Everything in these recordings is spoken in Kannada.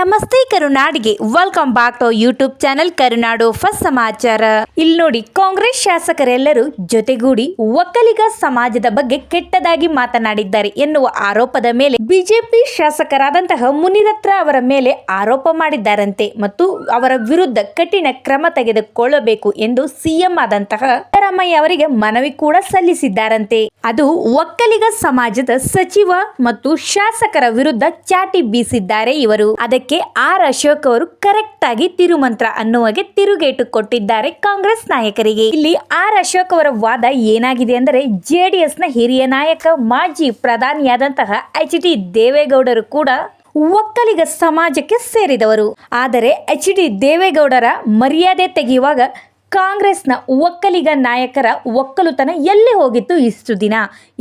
ನಮಸ್ತೆ ಕರುನಾಡಿಗೆ. Welcome back to YouTube channel Karunadu first ಸಮಾಚಾರ ಇಲ್ಲಿ ನೋಡಿ, ಕಾಂಗ್ರೆಸ್ ಶಾಸಕರೆಲ್ಲರೂ ಜೊತೆಗೂಡಿ ಒಕ್ಕಲಿಗ ಸಮಾಜದ ಬಗ್ಗೆ ಕೆಟ್ಟದಾಗಿ ಮಾತನಾಡಿದ್ದಾರೆ ಎನ್ನುವ ಆರೋಪದ ಮೇಲೆ ಬಿಜೆಪಿ ಶಾಸಕರಾದಂತಹ ಮುನಿರತ್ನ ಅವರ ಮೇಲೆ ಆರೋಪ ಮಾಡಿದ್ದಾರಂತೆ ಮತ್ತು ಅವರ ವಿರುದ್ಧ ಕಠಿಣ ಕ್ರಮ ತೆಗೆದುಕೊಳ್ಳಬೇಕು ಎಂದು ಸಿಎಂ ಆದಂತಹ ಸಿದ್ದರಾಮಯ್ಯ ಅವರಿಗೆ ಮನವಿ ಕೂಡ ಸಲ್ಲಿಸಿದ್ದಾರಂತೆ. ಅದು ಒಕ್ಕಲಿಗ ಸಮಾಜದ ಸಚಿವ ಮತ್ತು ಶಾಸಕರ ವಿರುದ್ಧ ಚಾಟಿ ಬೀಸಿದ್ದಾರೆ ಇವರು. ಅದಕ್ಕೆ ಆರ್ ಅಶೋಕ್ ಅವರು ಕರೆಕ್ಟ್ ಆಗಿ ತಿರುಮಂತ್ರ ಅನ್ನುವಾಗೆ ತಿರುಗೇಟು ಕೊಟ್ಟಿದ್ದಾರೆ ಕಾಂಗ್ರೆಸ್ ನಾಯಕರಿಗೆ. ಇಲ್ಲಿ ಆರ್ ಅಶೋಕ್ ಅವರ ವಾದ ಏನಾಗಿದೆ ಅಂದರೆ ಜೆಡಿಎಸ್ನ ಹಿರಿಯ ನಾಯಕ, ಮಾಜಿ ಪ್ರಧಾನಿಯಾದಂತಹ ಎಚ್ ಡಿ ದೇವೇಗೌಡರು ಕೂಡ ಒಕ್ಕಲಿಗ ಸಮಾಜಕ್ಕೆ ಸೇರಿದವರು. ಆದರೆ ಎಚ್ ಡಿ ದೇವೇಗೌಡರ ಮರ್ಯಾದೆ ತೆಗೆಯುವಾಗ ಕಾಂಗ್ರೆಸ್ನ ಒಕ್ಕಲಿಗ ನಾಯಕರ ಒಕ್ಕಲುತನ ಎಲ್ಲಿ ಹೋಗಿತ್ತು ಇಷ್ಟು ದಿನ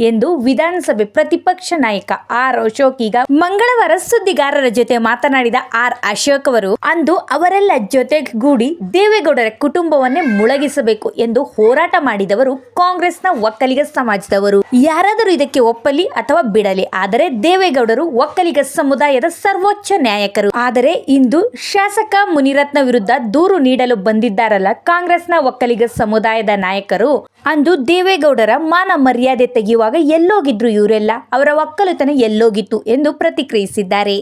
ಎಂದು ವಿಧಾನಸಭೆ ಪ್ರತಿಪಕ್ಷ ನಾಯಕ ಆರ್ ಅಶೋಕ್ ಈಗ ಮಂಗಳವಾರ ಸುದ್ದಿಗಾರರ ಜೊತೆ ಮಾತನಾಡಿದ ಆರ್ ಅಶೋಕ್ ಅವರು, ಅಂದು ಅವರೆಲ್ಲ ಜೊತೆಗೂಡಿ ದೇವೇಗೌಡರ ಕುಟುಂಬವನ್ನೇ ಮುಳಗಿಸಬೇಕು ಎಂದು ಹೋರಾಟ ಮಾಡಿದವರು ಕಾಂಗ್ರೆಸ್ನ ಒಕ್ಕಲಿಗ ಸಮಾಜದವರು. ಯಾರಾದರೂ ಇದಕ್ಕೆ ಒಪ್ಪಲಿ ಅಥವಾ ಬಿಡಲಿ, ಆದರೆ ದೇವೇಗೌಡರು ಒಕ್ಕಲಿಗ ಸಮುದಾಯದ ಸರ್ವೋಚ್ಚ ನಾಯಕರು. ಆದರೆ ಇಂದು ಶಾಸಕ ಮುನಿರತ್ನ ವಿರುದ್ಧ ದೂರು ನೀಡಲು ಬಂದಿದ್ದಾರಲ್ಲ ಕಾಂಗ್ರೆಸ್ನ ಒಕ್ಕಲಿಗ ಸಮುದಾಯದ ನಾಯಕರು ಅಂದು ದೇವೇಗೌಡರ ಮಾನ ಮರ್ಯಾದೆ ತೆಗೆಯುವಾಗ ಎಲ್ಲೋಗಿದ್ರು ಇವರೆಲ್ಲ. ಅವರ ಒಕ್ಕಲುತನ ಎಲ್ಲೋಗಿತ್ತು ಎಂದು ಪ್ರತಿಕ್ರಿಯಿಸಿದ್ದಾರೆ.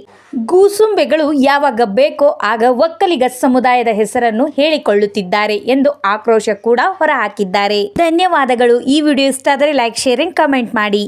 ಗೂಸುಂಬೆಗಳು ಯಾವಾಗ ಬೇಕೋ ಆಗ ಒಕ್ಕಲಿಗ ಸಮುದಾಯದ ಹೆಸರನ್ನು ಹೇಳಿಕೊಳ್ಳುತ್ತಿದ್ದಾರೆ ಎಂದು ಆಕ್ರೋಶ ಕೂಡ ಹೊರಹಾಕಿದ್ದಾರೆ. ಧನ್ಯವಾದಗಳು. ಈ ವಿಡಿಯೋ ಇಷ್ಟ ಆದರೆ ಲೈಕ್, ಶೇರ್, ಅಂಡ್ ಕಮೆಂಟ್ ಮಾಡಿ.